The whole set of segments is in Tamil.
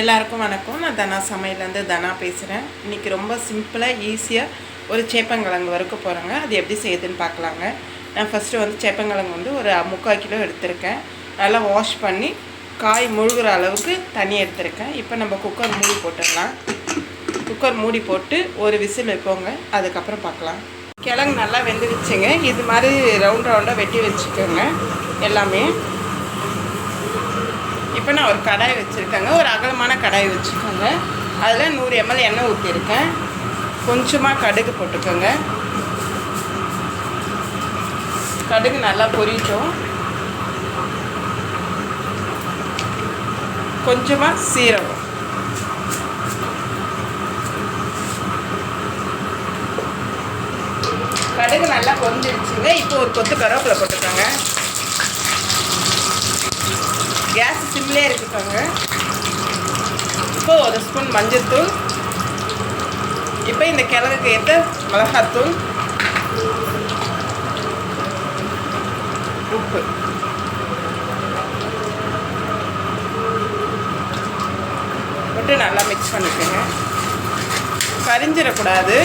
எல்லாருக்கும் வணக்கம். நான் தனா சமையலேருந்து தனா பேசுகிறேன். இன்றைக்கி ரொம்ப சிம்பிளாக ஈஸியாக ஒரு சேப்பங்கிழங்கு வறுக்க போகிறேங்க அது எப்படி செய்யுதுன்னு பார்க்கலாங்க. நான் ஃபஸ்ட்டு வந்து சேப்பங்கிழங்கு வந்து ஒரு முக்கால் கிலோ எடுத்திருக்கேன். நல்லா வாஷ் பண்ணி காய் முழுகிற அளவுக்கு தண்ணி எடுத்திருக்கேன். இப்போ நம்ம குக்கர் மூடி போட்டுடலாம். குக்கர் மூடி போட்டு ஒரு விசில் வைப்போங்க. அதுக்கப்புறம் பார்க்கலாம். கிழங்கு நல்லா வெந்துடுச்சுங்க. இது மாதிரி ரவுண்ட் ரவுண்டாக வெட்டி வச்சுக்கோங்க. எல்லாமே. இப்போ நான் ஒரு கடாய் வச்சுருக்கேங்க. ஒரு அகலமான கடாய் வச்சுக்கோங்க. அதில் நூறு எம்எல் எண்ணெய் ஊற்றிருக்கேன். கொஞ்சமாக கடுகு போட்டுக்கோங்க. கடுகு நல்லா பொரியட்டும் கொஞ்சமாக சீரகம். கடுகு நல்லா கொஞ்சிருச்சுங்க இப்போ ஒரு கொத்து கருவேப்பிலை போட்டுக்கோங்க. கேஸ் சிம்லே இருக்குக்கோங்க இப்போது ஒரு ஸ்பூன் மஞ்சத்தூள் இப்போ இந்த கிழங்குக்கு ஏற்ற மிளகாத்தூள் உப்பு. போட்டு நல்லா மிக்ஸ் பண்ணிக்கோங்க. கரிஞ்சிடக்கூடாது.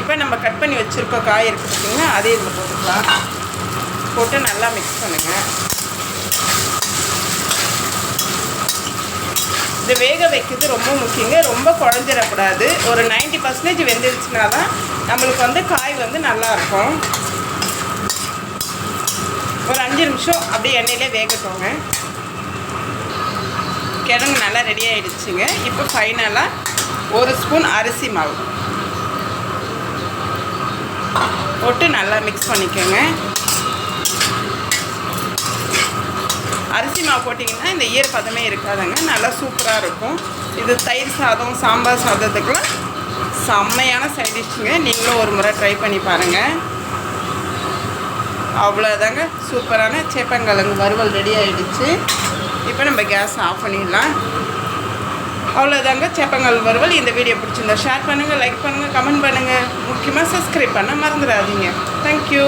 இப்போ நம்ம கட் பண்ணி வச்சுருக்க காய் இருக்குது பார்த்தீங்கன்னா அதே இதில் போட்டுக்கலாம். போட்டு நல்லா மிக்ஸ் பண்ணுங்கள் இது வேக வைக்கிறது ரொம்ப முக்கியங்க. ரொம்ப குழஞ்சிடக்கூடாது. ஒரு நைன்டி பர்சன்டேஜ் வெந்துருச்சுனா தான் நம்மளுக்கு வந்து காய் வந்து நல்லாயிருக்கும். ஒரு அஞ்சு நிமிஷம் அப்படியே எண்ணெயிலே வேகட்டோங்க. கிழங்கு நல்லா ரெடி ஆகிடுச்சுங்க இப்போ ஃபைனலாக ஒரு ஸ்பூன் அரிசி மாவு. போட்டு நல்லா மிக்ஸ் பண்ணிக்கோங்க. அரிசி மாவு போட்டிங்கன்னா இந்த ஈரப்பதமே இருக்காதுங்க. நல்லா சூப்பராக இருக்கும். இது தயிர் சாதம் சாம்பார் சாதத்துக்கெலாம் செம்மையான சைட் டிஷ்ஷுங்க நீங்களும் ஒரு முறை ட்ரை பண்ணி பாருங்கள் அவ்வளோதாங்க சூப்பரான சேப்பங்கிழங்கு வறுவல் ரெடி ஆகிடுச்சு இப்போ நம்ம கேஸ் ஆஃப் பண்ணிடலாம். அவ்வளோதாங்க சேப்பங்கல் வறுவல். இந்த வீடியோ பிடிச்சிருந்தா ஷேர் பண்ணுங்கள் லைக் பண்ணுங்கள் கமெண்ட் பண்ணுங்கள் முக்கியமாக சப்ஸ்கிரைப் பண்ண மறந்துடாதீங்க. தேங்க்யூ